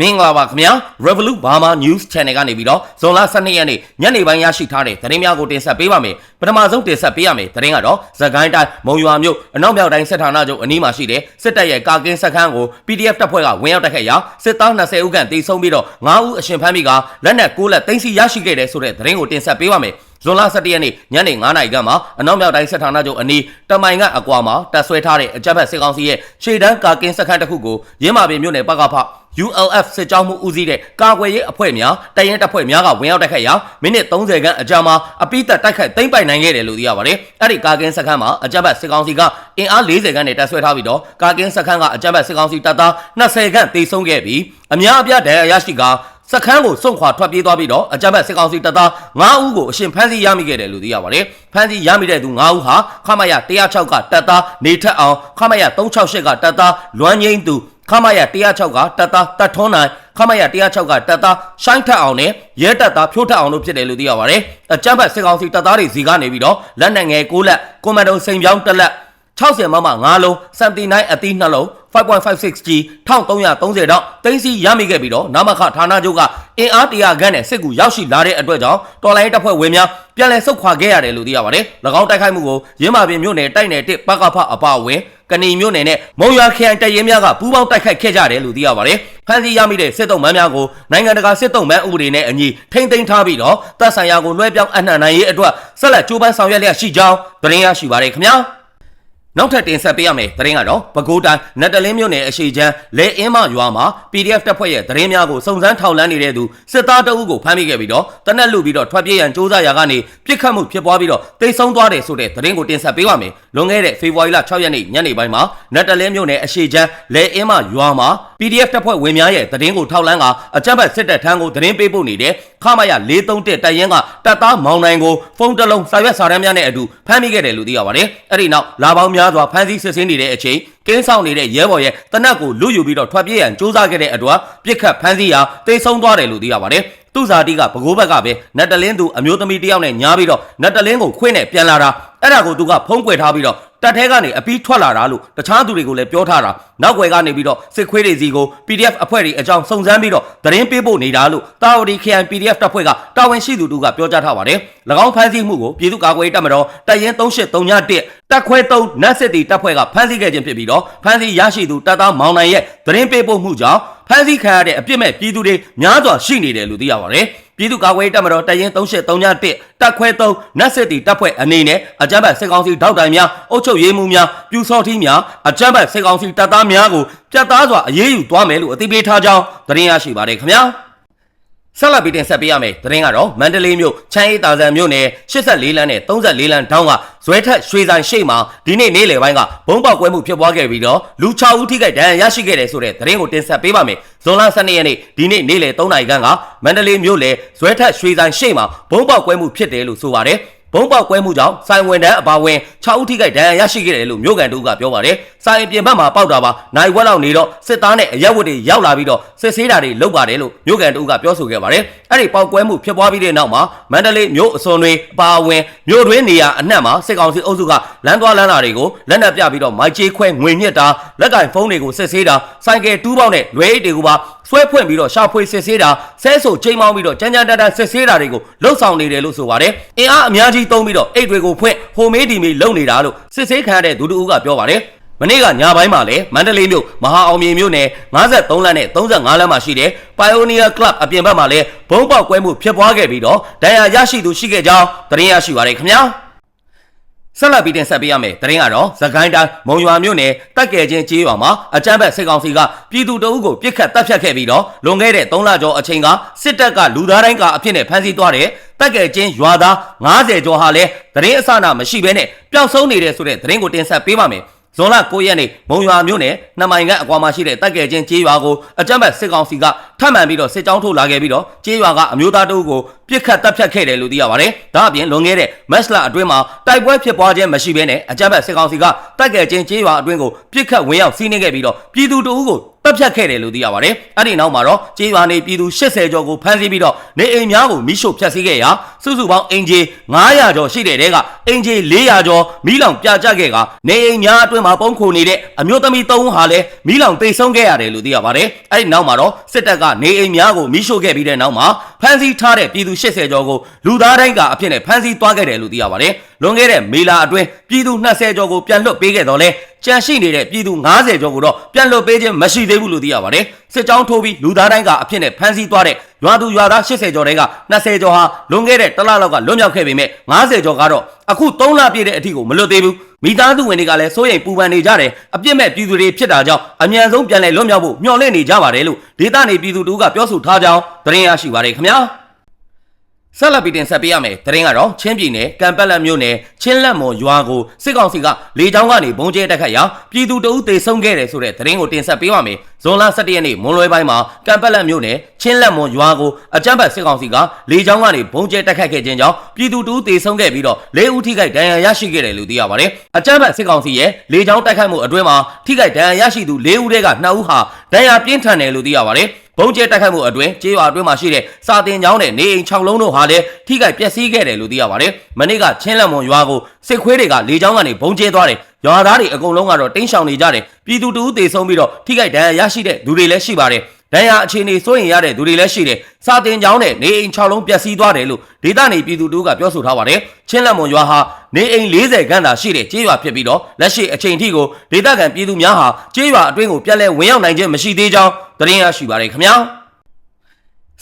မင်္ဂလာပါခင်ဗျာ Revolut Burma News Channel ကနေပြီးတော့ဇွန်လ12ရက်နေ့ညနေပိုင်းရရှိထားတဲ့သတင်းများကိုတင်ဆက်ပေးပါမယ်ပထမဆုံးတင်ဆက်ပေးရမယ်သတင်းကတော့သခိုင်းတိုင်းမုံရွာမြို့အနောက်မြောက်တိုင်းစစ်ဌာနချုပ်အနီးမှာရှိတဲ့စစ်တပ်ရဲ့ကာကင်းစခန်းကို PDF တပ်ဖွဲ့ကဝင်ရောက်တိုက်ခိုက်ရာစစ်သား20ဦးခန့်တေဆုံးပြီးတော့9ဦးအရှင်ဖမ်းပြီးကလက်နက်6လက်သိမ်းဆီးရရှိခဲ့တဲ့ဆိုတဲ့သတင်းကိုတင်ဆက်ပေးပါမယ် ဇွန်လ17ရက်နေ့ညနေ9:00နာရီခန့်မှာအနောက်မြောက်တိုင်းစစ်ဌာနချုပ်အနီးတမိုင်ကအကွာမှာတပ်ဆွဲထားတဲ့အကြမ်းဖက်စစ်ကောင်စီရဲ့ရှေ့တန်းကာကင်းစခန်းတစ်ခုကိုရင်းမာပင်မြို့နယ်ပကဖ ULF စစ်ကြောင်းမှုဦးစီးတဲ့ကာကွယ်ရေးအဖွဲ့များတရင်တပ်ဖွဲ့များကဝင်ရောက်တိုက်ခိုက်ရာမိနစ်30ခန်းအကြာမှာအပိသက်တိုက်ခိုက်သိမ်းပိုက်နိုင်ခဲ့တယ်လို့သိရပါတယ်။အဲ့ဒီကာကင်းစခန်းမှာအကြမ်းဖက်စစ်ကောင်စီကအင်အား40ခန်းနဲ့တပ်ဆွဲထားပြီးတော့ကာကင်းစခန်းကအကြမ်းဖက်စစ်ကောင်စီတပ်သား20ခန်းတေဆုံးခဲ့ပြီးအများအပြားဒဏ်ရာရရှိက စခန်းကိုစွန့်ခွာထွက်ပြေးသွားပြီးတော့အကြမ်းဖက်စစ်ကောင်စီတပ်သား9ဦးကိုအရှင်ဖမ်းဆီးရမိခဲ့တယ်လို့သိရပါတယ်။ဖမ်းဆီးရမိတဲ့သူ9ဦးဟာခမရ106ကတပ်သားနေထက်အောင်ခမရ368ကတပ်သားလွမ်းငိမ့်သူခမရ106ကတပ်သားတတ်ထွန်းနိုင်ခမရ106ကတပ်သားရှိုင်းထက်အောင်နဲ့ရဲတပ်သားဖြိုးထက်အောင်တို့ဖြစ်တယ်လို့သိရပါတယ်။အကြမ်းဖက်စစ်ကောင်စီတပ်သားတွေစီကနေပြီးတော့လက်နက်ငယ်6လက်ကွန်မန်ဒိုစိန်ပြောင်းတစ်လက်60မမ9လုံး79အသီး2လုံး 5.56G 1330တောင်တင်းစီရမိခဲ့ပြီးတော့နမခဌာနချုပ်ကအင်အားတရာခန့်နဲ့စစ်ကူရောက်ရှိလာတဲ့အတွက်ကြောင့်တော်လိုင်းတပ်ဖွဲ့ဝင်များပြန်လည်ဆုတ်ခွာခဲ့ရတယ်လို့သိရပါတယ်။၎င်းတိုက်ခိုက်မှုကိုရင်းမာပင်မြို့နယ်တိုက်နယ်တစ်ပကဖအပါအဝင်ကဏီမြို့နယ်နဲ့မုံရွာခရိုင်တရင်များကပူးပေါင်းတိုက်ခိုက်ခဲ့ကြတယ်လို့သိရပါတယ်။ဖမ်းဆီးရမိတဲ့စစ်တုံးမန်းများကိုနိုင်ငံတကာစစ်တုံးမန်းဥပဒေနဲ့အညီထိမ့်သိမ်းထားပြီးတော့တပ်ဆိုင်ရာကိုလွှဲပြောင်းအနှံ့နိုင်ရေးအတွက်ဆက်လက်ကြိုးပမ်းဆောင်ရွက်လျက်ရှိကြောင်းသတင်းရရှိပါတယ်ခင်ဗျာ။ နောက်ထပ်တင်ဆက်ပေးရမယ်သတင်းကတော့ပဲခူးတိုင်းနတ်တလင်းမြို့နယ်အရှိချမ်းလဲအင်းမရွာမှာ PDF တပ်ဖွဲ့ရဲ့သတင်းများကိုစုံစမ်းထောက်လှမ်းနေတဲ့သူစစ်သားတအုပ်ကိုဖမ်းမိခဲ့ပြီးတော့တနက်လူပြီးတော့ထွက်ပြေးရန်စ조사ရာကနေပြစ်ခတ်မှုဖြစ်ပွားပြီးတော့တိတ်ဆုံးသွားတယ်ဆိုတဲ့သတင်းကိုတင်ဆက်ပေးပါမယ်လွန်ခဲ့တဲ့ဖေဖော်ဝါရီလ6ရက်နေ့ညနေပိုင်းမှာနတ်တလင်းမြို့နယ်အရှိချမ်းလဲအင်းမရွာမှာ PDF တပ်ဖွဲ့ဝင်များရဲ့သတင်းကိုထောက်လှမ်းကအကြမ်းဖက်စစ်တပ်ထမ်းကိုသတင်းပေးပို့နေတဲ့ခမရ431တပ်ရင်းကတပ်သားမောင်နိုင်ကိုဖုန်းတစ်လုံးစာရွက်စာတမ်းများနဲ့အတူဖမ်းမိခဲ့တယ်လို့သိရပါတယ်အဲ့ဒီနောက်လာပေါင်းများစွာဖမ်းဆီးစစ်ဆေးနေတဲ့အချိန်ကင်းဆောင်နေတဲ့ရဲဘော်ရဲ့တနက်ကိုလူယူပြီးတော့ထွက်ပြေးရန်စ조사ခဲ့တဲ့အတွက်ပြစ်ခတ်ဖမ်းဆီးရာတိတ်ဆုံးသွားတယ်လို့သိရပါတယ် သူ့ဇာတိကဘကိုးဘက်ကပဲနတ်တလင်းသူအမျိုးသမီးတယောက်နဲ့ညားပြီးတော့နတ်တလင်းကိုခွင့်နဲ့ပြန်လာတာအဲ့ဒါကိုသူကဖုံးကွယ်ထားပြီးတော့တပ်ထဲကနေအပီးထွက်လာတာလို့တခြားသူတွေကိုလည်းပြောထားတာနောက်ွယ်ကနေပြီးတော့စစ်ခွေးတွေစီကို PDF အဖွဲ့တွေအကြောင်းစုံစမ်းပြီးတော့သတင်းပေးဖို့နေတာလို့တာဝတီ KN PDF တပ်ဖွဲ့ကတာဝန်ရှိသူတို့ကပြောကြားထားပါတယ်၎င်းဖမ်းဆီးမှုကိုပြည်သူ့ကာကွယ်ရေးတပ်မတော်တပ်ရင်း3831တပ်ခွဲ3နတ်စစ်တီတပ်ဖွဲ့ကဖမ်းဆီးခဲ့ခြင်းဖြစ်ပြီးတော့ဖမ်းဆီးရရှိသူတပ်သားမောင်နိုင်ရဲ့သတင်းပေးပို့မှုကြောင့် ဖမ်းဆီးခံရတဲ့အပြစ်မဲ့ပြည်သူတွေများစွာရှိနေတယ်လို့သိရပါတယ်ပြည်သူ့ကာကွယ်ရေးတပ်မတော်တရင်3831တပ်ခွဲ3နတ်စစ်တီတပ်ဖွဲ့အနေနဲ့အကြမ်းဖက်စစ်ကောင်စီထောက်တိုင်များအုပ်ချုပ်ရေးမှူးများပြူစောထီးများအကြမ်းဖက်စစ်ကောင်စီတပ်သားများကိုပြတ်သားစွာအရေးယူသွားမယ်လို့အသိပေးထားကြောင်းသတင်းရရှိပါတယ်ခင်ဗျာ ဆက်လက်ပြီးတင်ဆက်ပေးရမယ်သတင်းကတော့မန္တလေးမြို့ချမ်းအေးတာဆန်မြို့နယ်84လမ်းနဲ့34လမ်းတောင်းကဇွဲထက်ရွှေဆိုင်ရှိမှာဒီနေ့နေ့လယ်ပိုင်းကဘုံပေါက်ကွဲမှုဖြစ်ပွားခဲ့ပြီးတော့လူ6ဦးထိခိုက်ဒဏ်ရာရရှိခဲ့တယ်ဆိုတဲ့သတင်းကိုတင်ဆက်ပေးပါမယ်ဇွန်လ12ရက်နေ့ဒီနေ့နေ့လယ်3နာရီခန့်ကမန္တလေးမြို့နယ်ဇွဲထက်ရွှေဆိုင်ရှိမှာဘုံပေါက်ကွဲမှုဖြစ်တယ်လို့ဆိုပါတယ်ဘုံပေါက်ကွဲမှုကြောင့်ဆိုင်ဝန်တန်းအပါဝင်6ဦးထိခိုက်ဒဏ်ရာရရှိခဲ့တယ်လို့မြို့ကန်တို့ကပြောပါတယ်။ ဆိုင်ပြင်ဘက်မှာပေါက်တာပါနိုင်ဝက်လောက်နေတော့စစ်သားနဲ့အရက်ဝတ်တွေရောက်လာပြီးတော့စစ်ဆေးတာတွေလုပ်ပါတယ်လို့မြို့ကန်တို့ကပြောဆိုခဲ့ပါတယ်။အဲ့ဒီပေါက်ကွဲမှုဖြစ်ပွားပြီးတဲ့နောက်မှာမန္တလေးမြို့အစွန်တွေအပါဝင်မြို့တွင်းနေရာအနှံ့မှာစစ်ကောင်စီအုပ်စုကလမ်းသွားလမ်းလာတွေကိုလက်နက်ပြပြီးတော့မိုက်ကြေးခွဲငွေညှစ်တာလက်ကင်ဖုန်းတွေကိုစစ်ဆေးတာဆိုင်ကယ်တူးပေါက်နဲ့လွဲအိတ်တွေကိုပါဆွဲဖွင့်ပြီးတော့ရှာဖွေစစ်ဆေးတာဆဲဆိုချိန်မောင်းပြီးတော့ကြမ်းကြမ်းတမ်းတမ်းစစ်ဆေးတာတွေကိုလှုပ်ဆောင်နေတယ်လို့ဆိုပါတယ်။အင်အားအများကြီးသုံးပြီးတော့အိတ်တွေကိုဖွင့်ဟိုမေးဒီမေးလုပ်နေတာလို့စစ်ဆေးခံရတဲ့ဒူတူဦးကပြောပါတယ်။ မနေ့ကညပိုင်းမှာလည်းမန္တလေးမြို့မဟာအောင်မြေမြို့နယ်53လမ်းနဲ့35လမ်းမှာရှိတဲ့ Pioneer Club အပြင်ဘက်မှာလည်းဘုံပေါက်ကွဲမှုဖြစ်ပွားခဲ့ပြီးတော့ဒဏ်ရာရရှိသူရှိခဲ့ကြောင်းသတင်းရရှိပါရခင်ဗျာ။ဆက်လက်ပြီးတင်ဆက်ပေးရမယ်။တရင်ကတော့သခိုင်းတိုင်းမုံရွာမြို့နယ်တက်ကြဲချင်းကျေးရွာမှာအကြမ်းဖက်စစ်ကောင်စီကပြည်သူတအုပ်ကိုပြစ်ခတ်တပ်ဖြတ်ခဲ့ပြီးတော့လွန်ခဲ့တဲ့3လကျော်အချိန်ကစစ်တပ်ကလူသားတိုင်းကအဖြစ်နဲ့ဖမ်းဆီးသွားတဲ့တက်ကြဲချင်းရွာသား90ကျော်ဟာလည်းတရင်အစနာမရှိဘဲနဲ့ပျောက်ဆုံးနေတဲ့ဆိုတဲ့တရင်ကိုတင်ဆက်ပေးပါမယ်။ ဇွန်လ9ရက်နေ့မုံရွာမြို့နယ်နှမိုင်ကအကွာမှာရှိတဲ့တက်ကြဲချင်းကျေးရွာကိုအကြမ်းဖက်စစ်ကောင်စီကထပ်မံပြီးတော့စစ်ကြောင်းထုတ်လာခဲ့ပြီးတော့ကျေးရွာကအမျိုးသားတို့ကိုပြစ်ခတ်တပ်ဖြတ်ခဲ့တယ်လို့သိရပါတယ်။ဒါအပြင်လွန်ခဲ့တဲ့မက်စလာအတွင်းမှာတိုက်ပွဲဖြစ်ပွားခြင်းမရှိဘဲနဲ့အကြမ်းဖက်စစ်ကောင်စီကတက်ကြဲချင်းကျေးရွာအတွင်းကိုပြစ်ခတ်ဝင်ရောက်စီးနင်းခဲ့ပြီးတော့ပြည်သူတို့ကို တပ်တ်ဖြတ်ခဲ့တယ်လို့သိရပါတယ်အဲ့ဒီနောက်မှာတော့ကြေးရွာနေပြည်သူ80ကျော်ကိုဖမ်းဆီးပြီးတော့နေအိမ်များကိုမိရှို့ဖျက်ဆီးခဲ့ရာစုစုပေါင်းအင်ဂျီ900ကျော်ရှိတဲ့တဲကအင်ဂျီ400ကျော်မိလောင်ပြကြခဲ့ကနေအိမ်များအတွင်းမှာပုံခုနေတဲ့အမျိုးသမီး3ဦးဟာလည်းမိလောင်တိတ်ဆုံးခဲ့ရတယ်လို့သိရပါတယ်အဲ့ဒီနောက်မှာတော့စစ်တပ်ကနေအိမ်များကိုမိရှို့ခဲ့ပြီးတဲ့နောက်မှာဖမ်းဆီးထားတဲ့ပြည်သူ80ကျော်ကိုလူသားတိုင်းကအဖြစ်နဲ့ဖမ်းဆီးသွားခဲ့တယ်လို့သိရပါတယ်လွန်ခဲ့တဲ့မေလာအတွင်း ပြည်သူ20ကျော်ကိုပြန်လွှတ်ပေးခဲ့တော့လဲကြန့်ရှိနေတဲ့ပြည်သူ90ကျော်ကိုတော့ပြန်လွှတ်ပေးခြင်းမရှိသေးဘူးလို့သိရပါတယ်စစ်ကြောင်းထိုးပြီးလူသားတိုင်းကအဖြစ်နဲ့ဖမ်းဆီးသွားတဲ့ရွာသူရွာသား80ကျော်တွေက20ကျော်ဟာလွန်ခဲ့တဲ့တစ်လလောက်ကလွတ်မြောက်ခဲ့ပေမဲ့90ကျော်ကတော့အခု3လပြည့်တဲ့အထိကိုမလွတ်သေးဘူးမိသားစုဝင်တွေကလည်းစိုးရိမ်ပူပန်နေကြတယ်အပြစ်မဲ့ပြည်သူတွေဖြစ်တာကြောင့်အမြန်ဆုံးပြန်လည်လွတ်မြောက်ဖို့မျှော်လင့်နေကြပါတယ်လို့ဒေသနေပြည်သူတို့ကပြောဆိုထားကြောင်းသတင်းရရှိပါတယ်ခင်ဗျာ ဆက်လက်ပြီးတင်ဆက်ပေးရမယ်။တရင်ကတော့ချင်းပြည်နယ်ကံပက်လက်မြို့နယ်ချင်းလက်မော်ရွာကိုစစ်ကောင်စီကလေကြောင်းကနေဘုံကျဲတက်ခတ်ရာပြည်သူတအုပ်သေဆုံးခဲ့တယ်ဆိုတဲ့တရင်ကိုတင်ဆက်ပေးပါမယ်။ဇွန်လ17ရက်နေ့မွန်လွဲပိုင်းမှာကံပက်လက်မြို့နယ်ချင်းလက်မော်ရွာကိုအကြမ်းဖက်စစ်ကောင်စီကလေကြောင်းကနေဘုံကျဲတက်ခတ်ခဲ့ခြင်းကြောင့်ပြည်သူတအုပ်သေဆုံးခဲ့ပြီးတော့၄ဦးထိခိုက်ဒဏ်ရာရရှိခဲ့တယ်လို့သိရပါတယ်။အကြမ်းဖက်စစ်ကောင်စီရဲ့လေကြောင်းတိုက်ခိုက်မှုအတွင်းမှာထိခိုက်ဒဏ်ရာရရှိသူ၄ဦးတည်းက2ဦးဟာဒဏ်ရာပြင်းထန်တယ်လို့သိရပါတယ်။ ဘုံကျဲတိုက်ခိုက်မှုအတွင်းကျေးရွာအတွင်းမှာရှိတဲ့စာတင်ကျောင်းနဲ့နေအိမ်6လုံးတို့ဟာလည်းထိခိုက်ပျက်စီးခဲ့တယ်လို့သိရပါတယ်။မနေ့ကချင်းလက်မွန်ရွာကိုစစ်ခွေးတွေကလေကြောင်းကနေဘုံကျဲသွားတယ်။ရွာသားတွေအကုန်လုံးကတော့တင်းရှောင်နေကြတယ်။ပြည်သူတူဦးသေဆုံးပြီးတော့ထိခိုက်ဒဏ်ရာရရှိတဲ့သူတွေလည်းရှိပါတယ်။ ဒဏ်ရာအခြေအနေစိုးရင်ရတဲ့သူတွေလည်းရှိတယ်။စာတင်ကျောင်းနဲ့နေအိမ်6လုံးပျက်စီးသွားတယ်လို့ဒေသနေပြည်သူတို့ကပြောဆိုထားပါတယ်။ချင်းလက်မွန်ရွာဟာနေအိမ်40ခန်းသာရှိတဲ့ကျေးရွာဖြစ်ပြီးတော့လက်ရှိအချိန်ထိကိုဒေသခံပြည်သူများဟာကျေးရွာအတွင်းကိုပြန်လည်ဝင်ရောက်နိုင်ခြင်းမရှိသေးကြောင်းသတင်းရရှိပါတယ်ခင်ဗျာ။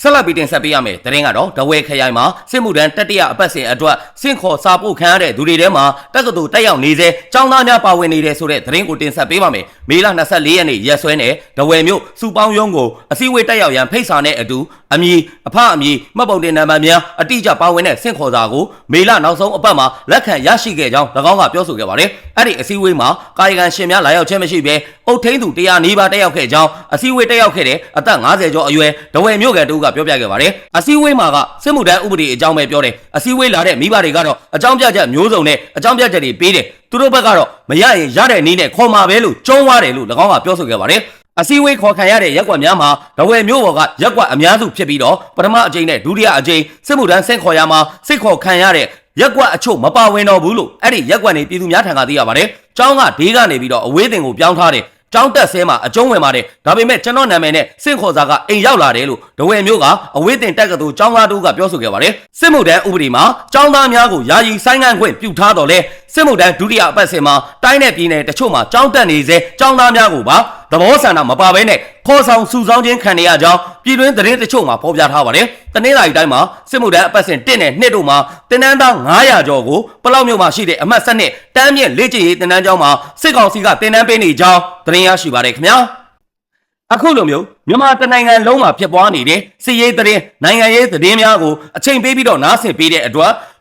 ဆက်လက်ပြီးတင်ဆက်ပေးရမယ်တရင်ကတော့ဒဝဲခရိုင်မှာစစ်မှုထမ်းတတိယအပတ်စဉ်အတွက်စင့်ခေါ်စာပို့ခံရတဲ့သူတွေထဲမှာတက္ကသိုလ်တက်ရောက်နေစေចောင်းသားများပါဝင်နေတဲ့ဆိုတဲ့တရင်ကိုတင်ဆက်ပေးပါမယ်မေလ24ရက်နေ့ရက်စွဲနဲ့ဒဝဲမြို့စုပေါင်းရုံးကိုအစည်းအဝေးတက်ရောက်ရန်ဖိတ်စာနဲ့အတူအမည်အဖအမည်မှတ်ပုံတင်နံပါတ်များအတိအကျပါဝင်တဲ့စင့်ခေါ်စာကိုမေလနောက်ဆုံးအပတ်မှာလက်ခံရရှိခဲ့ကြောင်း၎င်းကပြောဆိုခဲ့ပါတယ်အဲ့ဒီအစည်းအဝေးမှာကာယကံရှင်များလာရောက်ခြင်းမရှိဘဲအုတ်ထင်းသူတရားနီးပါးတက်ရောက်ခဲ့ကြောင်းအစည်းအဝေးတက်ရောက်ခဲ့တဲ့အသက်50ကျော်အရွယ်ဒဝဲမြို့ကန်တူကပြောပြခဲ့ပါတယ်အစည်းအဝေးမှာကစစ်မှုထမ်းဥပဒေအကြောင်းပဲပြောတယ်အစည်းအဝေးလာတဲ့မိဘတွေကတော့အကြောင်းပြချက်မျိုးစုံနဲ့အကြောင်းပြချက်တွေပေးတယ်သူတို့ဘက်ကတော့မရရင်ရတဲ့နည်းနဲ့ခေါ်မှာပဲလို့ကြုံးသွားတယ်လို့၎င်းကပြောဆိုခဲ့ပါတယ်အစည်းအဝေးခေါ်ခံရတဲ့ရက်ကွက်များမှာဒဝယ်မျိုးပေါ်ကရက်ကွက်အများစုဖြစ်ပြီးတော့ပထမအကြိမ်နဲ့ဒုတိယအကြိမ်စစ်မှုထမ်းဆင့်ခေါ်ရမှာစစ်ခေါ်ခံရတဲ့ရက်ကွက်အချို့မပါဝင်တော့ဘူးလို့အဲ့ဒီရက်ကွက်နေပြည်သူများထံကသိရပါတယ်။ကျောင်းကဒေးကနေပြီးတော့အဝေးတင်ကိုပြောင်းထားတယ်။ ကျောင်းတက်ဆဲမှာအကျုံးဝင်ပါတယ်။ဒါပေမဲ့ကျွန်တော်နာမည်နဲ့စင့်ခေါ်စာကအိမ်ရောက်လာတယ်လို့ဒဝယ်မျိုးကအဝေးတင်တက်ကတူကျောင်းသားတို့ကပြောဆိုခဲ့ပါတယ်။စစ်မှုထမ်းဥပဒေမှာကျောင်းသားများကိုယာယီဆိုင်းငံ့ခွင့်ပြုထားတော်လဲ စစ်မှုထမ်းဒုတိယအပတ်စဉ်မှာတိုင်းနယ်ပြည်နယ်တချို့မှာကျောင်းတက်နေစေကျောင်းသားများကိုပါသဘောဆန္ဒမပါဘဲနဲ့ခေါ်ဆောင်စုဆောင်းခြင်းခံရကြောင်းပြည်တွင်းသတင်းတချို့မှာဖော်ပြထားပါတယ်။တနင်္လာရီတိုင်းမှာစစ်မှုထမ်းအပတ်စဉ်1နဲ့2တို့မှာတင်နန်းသား900ကျော်ကိုပလောက်မြို့မှာရှိတဲ့အမှတ်7နဲ့တန်းမြင့်လေ့ကျင့်ရေးတင်နန်းကျောင်းမှာစစ်ကောင်စီကတင်နန်းပေးနေကြောင်းသတင်းရရှိပါတယ်ခင်ဗျာ။အခုလိုမျိုးမြန်မာတနိုင်ငံလုံးမှာဖြစ်ပွားနေတဲ့စီးရေးသတင်းနိုင်ငံရေးသတင်းများကိုအချိန်ပေးပြီးတော့နားဆင်ပေးတဲ့အတွက်